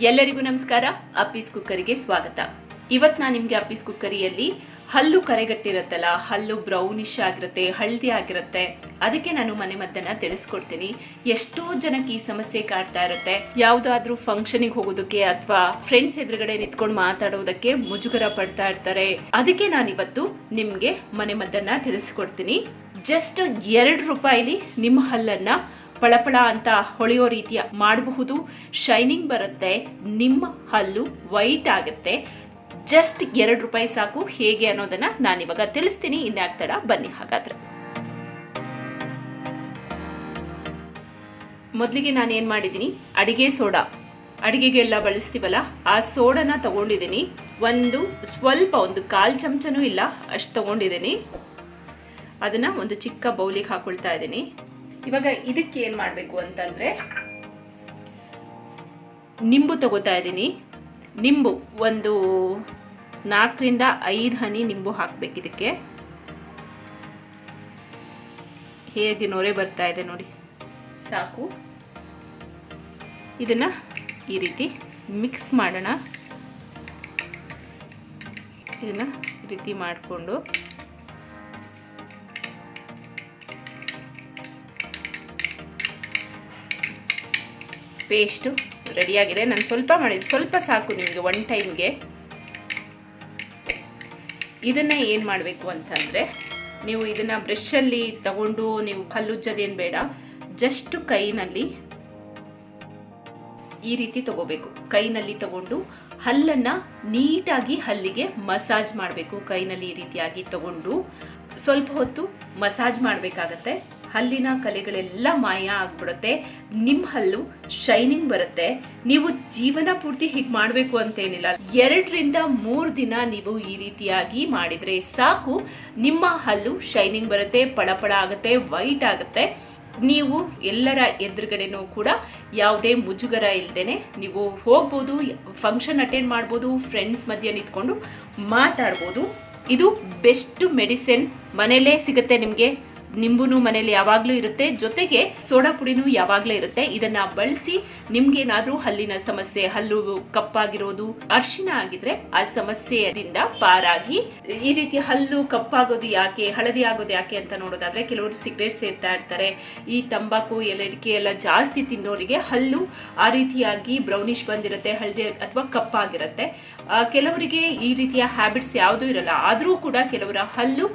ಎಲ್ಲರಿಗೂ ನಮಸ್ಕಾರ. ಅಪ್ಪೀಸ್ ಕುಕ್ಕರಿಗೆ ಸ್ವಾಗತ. ಇವತ್ತು ನಾನು ನಿಮಗೆ ಅಪ್ಪೀಸ್ ಕುಕ್ಕರಿಯಲ್ಲಿ ಹಲ್ಲು ಕರೆಗಟ್ಟಿರತ್ತಲ್ಲ, ಹಲ್ಲು ಬ್ರೌನಿಶ್ ಆಗಿರುತ್ತೆ, ಹಳದಿ ಆಗಿರುತ್ತೆ, ಅದಕ್ಕೆ ನಾನು ಮನೆ ಮದ್ದನ್ನ ತಿಳಿಸ್ಕೊಡ್ತೀನಿ. ಎಷ್ಟೋ ಜನಕ್ಕೆ ಈ ಸಮಸ್ಯೆ ಕಾಡ್ತಾ ಇರುತ್ತೆ. ಯಾವ್ದಾದ್ರೂ ಫಂಕ್ಷನಿಗೆ ಹೋಗೋದಕ್ಕೆ ಅಥವಾ ಫ್ರೆಂಡ್ಸ್ ಎದುರುಗಡೆ ನಿಂತ್ಕೊಂಡು ಮಾತಾಡೋದಕ್ಕೆ ಮುಜುಗರ ಪಡ್ತಾ ಇರ್ತಾರೆ. ಅದಕ್ಕೆ ನಾನು ಇವತ್ತು ನಿಮ್ಗೆ ಮನೆ ಮದ್ದನ್ನ ತಿಳಿಸ್ಕೊಡ್ತೀನಿ. ಜಸ್ಟ್ ಎರಡು ರೂಪಾಯಿಲಿ ನಿಮ್ಮ ಹಲ್ಲನ್ನ ಪಳಪಳ ಅಂತ ಹೊಳೆಯೋ ರೀತಿಯ ಮಾಡಬಹುದು. ಶೈನಿಂಗ್ ಬರುತ್ತೆ. ನಿಮ್ಮ ಹಲ್ಲು ವೈಟ್ ಆಗುತ್ತೆ. ಜಸ್ಟ್ ಎರಡು ರೂಪಾಯಿ ಸಾಕು. ಹೇಗೆ ಅನ್ನೋದನ್ನ ನಾನಿವಾಗ ತಿಳಿಸ್ತೀನಿ. ಇನ್ಯಾಕ್ ತಡ? ಬನ್ನಿ ಹಾಗಾದ್ರೆ. ಮೊದಲಿಗೆ ನಾನು ಏನು ಮಾಡಿದ್ದೀನಿ? ಅಡಿಗೆ ಸೋಡಾ. ಅಡಿಗೆಗೆಲ್ಲ ಬಳಸ್ತೀವಲ್ಲ, ಆ ಸೋಡನ ತಗೊಂಡಿದ್ದೀನಿ. ಒಂದು ಸ್ವಲ್ಪ ಒಂದು ಕಾಲು ಚಮಚನೂ ಇಲ್ಲ, ಅಷ್ಟು ತಗೊಂಡಿದ್ದೀನಿ. ಅದನ್ನ ಒಂದು ಚಿಕ್ಕ ಬೌಲಿಗೆ ಹಾಕೊಳ್ತಾ ಇದ್ದೀನಿ. ಇವಾಗ ಇದಕ್ಕೆ ಏನು ಮಾಡಬೇಕು ಅಂತಂದರೆ ನಿಂಬು ತಗೋತಾ ಇದ್ದೀನಿ. ನಿಂಬು ಒಂದು ನಾಲ್ಕರಿಂದ ಐದು ಹನಿ ನಿಂಬು ಹಾಕಬೇಕು ಇದಕ್ಕೆ. ಹೇಗೆ ನೊರೆ ಬರ್ತಾ ಇದೆ ನೋಡಿ. ಸಾಕು. ಇದನ್ನು ಈ ರೀತಿ ಮಿಕ್ಸ್ ಮಾಡೋಣ. ಇದನ್ನು ರೀತಿ ಮಾಡಿಕೊಂಡು ಪೇಸ್ಟು ರೆಡಿಯಾಗಿದೆ. ನಾನು ಸ್ವಲ್ಪ ಮಾಡಿದ್ದು ಸ್ವಲ್ಪ ಸಾಕು ನಿಮಗೆ ಒನ್ ಟೈಮ್ಗೆ ಇದನ್ನು ಏನು ಮಾಡಬೇಕು ಅಂತಂದರೆ, ನೀವು ಇದನ್ನು ಬ್ರಷಲ್ಲಿ ತಗೊಂಡು ನೀವು ಹಲ್ಲುಜ್ಜೋದೇನು ಬೇಡ. ಜಸ್ಟ್ ಕೈನಲ್ಲಿ ಈ ರೀತಿ ತಗೋಬೇಕು. ಕೈನಲ್ಲಿ ತಗೊಂಡು ಹಲ್ಲನ್ನು ನೀಟಾಗಿ ಹಲ್ಲಿಗೆ ಮಸಾಜ್ ಮಾಡಬೇಕು. ಕೈನಲ್ಲಿ ಈ ರೀತಿಯಾಗಿ ತಗೊಂಡು ಸ್ವಲ್ಪ ಹೊತ್ತು ಮಸಾಜ್ ಮಾಡಬೇಕಾಗತ್ತೆ. ಹಲ್ಲಿನ ಕಲೆಗಳೆಲ್ಲ ಮಾಯ ಆಗ್ಬಿಡುತ್ತೆ. ನಿಮ್ಮ ಹಲ್ಲು ಶೈನಿಂಗ್ ಬರುತ್ತೆ. ನೀವು ಜೀವನ ಪೂರ್ತಿ ಹೀಗೆ ಮಾಡಬೇಕು ಅಂತೇನಿಲ್ಲ. ಎರಡರಿಂದ ಮೂರು ದಿನ ನೀವು ಈ ರೀತಿಯಾಗಿ ಮಾಡಿದ್ರೆ ಸಾಕು. ನಿಮ್ಮ ಹಲ್ಲು ಶೈನಿಂಗ್ ಬರುತ್ತೆ, ಪಳಪಳ ಆಗುತ್ತೆ ವೈಟ್ ಆಗುತ್ತೆ. ನೀವು ಎಲ್ಲರ ಎದುರುಗಡೆನೂ ಕೂಡ ಯಾವುದೇ ಮುಜುಗರ ಇಲ್ದೇನೆ ನೀವು ಹೋಗ್ಬೋದು ಫಂಕ್ಷನ್ ಅಟೆಂಡ್ ಮಾಡ್ಬೋದು ಫ್ರೆಂಡ್ಸ್ ಮಧ್ಯೆ ನಿಂತ್ಕೊಂಡು ಮಾತಾಡ್ಬೋದು. ಇದು ಬೆಸ್ಟ್ ಮೆಡಿಸಿನ್ ಮನೆಯಲ್ಲೇ ಸಿಗುತ್ತೆ ನಿಮಗೆ. ನಿಂಬುನು ಮನೇಲಿ ಯಾವಾಗಲೂ ಇರುತ್ತೆ. ಜೊತೆಗೆ ಸೋಡಾ ಪುಡಿನೂ ಯಾವಾಗಲೂ ಇರುತ್ತೆ. ಇದನ್ನ ಬಳಸಿ ನಿಮ್ಗೇನಾದ್ರೂ ಹಲ್ಲಿನ ಸಮಸ್ಯೆ, ಹಲ್ಲು ಕಪ್ಪಾಗಿರೋದು, ಅರ್ಶಿನ ಆಗಿದ್ರೆ ಆ ಸಮಸ್ಯೆಯಿಂದ ಪಾರಾಗಿ ಈ ರೀತಿ ಹಲ್ಲು ಕಪ್ಪಾಗೋದು ಯಾಕೆ, ಹಳದಿ ಆಗೋದು ಯಾಕೆ ಅಂತ ನೋಡೋದಾದ್ರೆ ಕೆಲವರು ಸಿಗರೇಟ್ ಸೇರ್ತಾ ಇರ್ತಾರೆ. ಈ ತಂಬಾಕು ಎಲೆಡಿಕೆ ಎಲ್ಲ ಜಾಸ್ತಿ ತಿನ್ನೋರಿಗೆ ಹಲ್ಲು ಆ ರೀತಿಯಾಗಿ ಬ್ರೌನಿಶ್ ಬಂದಿರುತ್ತೆ, ಹಳದಿ ಅಥವಾ ಕಪ್ಪಾಗಿರುತ್ತೆ. ಕೆಲವರಿಗೆ ಈ ರೀತಿಯ ಹ್ಯಾಬಿಟ್ಸ್ ಯಾವುದೂ ಇರಲ್ಲ. ಆದರೂ ಕೂಡ ಕೆಲವರ ಹಲ್ಲು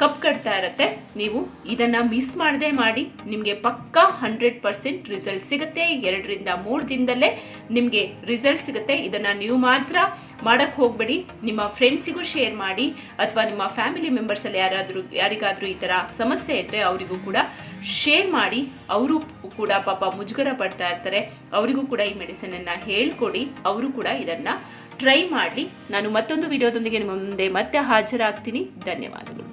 ಕಪ್ ಕಟ್ತಾ ಇರುತ್ತೆ. ನೀವು ಇದನ್ನ ಮಿಸ್ ಮಾಡದೆ ಮಾಡಿ, ನಿಮಗೆ ಪಕ್ಕಾ ಹಂಡ್ರೆಡ್ ಪರ್ಸೆಂಟ್ ರಿಸಲ್ಟ್ ಸಿಗುತ್ತೆ. ಎರಡರಿಂದ ಮೂರು ದಿನದಲ್ಲೇ ನಿಮಗೆ ರಿಸಲ್ಟ್ ಸಿಗುತ್ತೆ. ಇದನ್ನ ನೀವು ಮಾತ್ರ ಮಾಡಕ್ ಹೋಗಬೇಡಿ. ನಿಮ್ಮ ಫ್ರೆಂಡ್ಸಿಗೂ ಶೇರ್ ಮಾಡಿ, ಅಥವಾ ನಿಮ್ಮ ಫ್ಯಾಮಿಲಿ ಮೆಂಬರ್ಸ್ ಅಲ್ಲಿ ಯಾರಾದರೂ, ಯಾರಿಗಾದರೂ ಈ ತರ ಸಮಸ್ಯೆ ಇದ್ದರೆ ಅವರಿಗೂ ಕೂಡ ಶೇರ್ ಮಾಡಿ. ಅವರು ಕೂಡ ಪಾಪ ಮುಜುಗರ ಪಡ್ತಾ ಇರ್ತಾರೆ. ಅವರಿಗೂ ಕೂಡ ಈ ಮೆಡಿಸಿನ್ ಅನ್ನ ಹೇಳ್ಕೊಡಿ. ಅವರು ಕೂಡ ಇದನ್ನ ಟ್ರೈ ಮಾಡಲಿ. ನಾನು ಮತ್ತೊಂದು ವಿಡಿಯೋದೊಂದಿಗೆ ನಿಮ್ಮ ಮುಂದೆ ಮತ್ತೆ ಹಾಜರಾಗ್ತೀನಿ. ಧನ್ಯವಾದಗಳು.